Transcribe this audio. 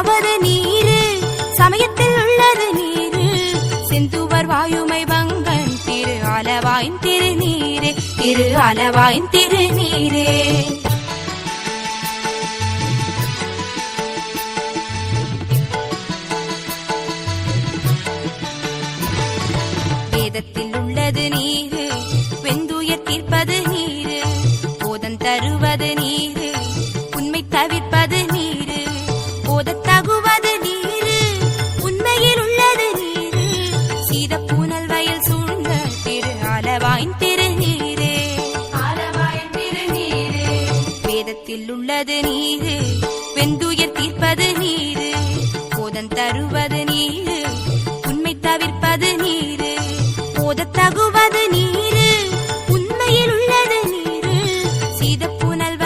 தந்திரமாவது நீரு. சமயத்தில் உள்ளது நீரு. செந்துவர் வாயுமை வங்கன் திரு அளவாயின் திருநீரே. திரு அளவாயின் திருநீரே. வேதத்தில் உள்ளது நீரு. வெந்துயர் தீர்ப்பது நீர். வேதத்தில் உள்ளது நீரு வெந்துயர் தீர்ப்பது நீரு. போதன் தருவது நீரு. உண்மை தவிர்ப்பது நீரு. போத தகுவது நீரு. உண்மையில் உள்ளது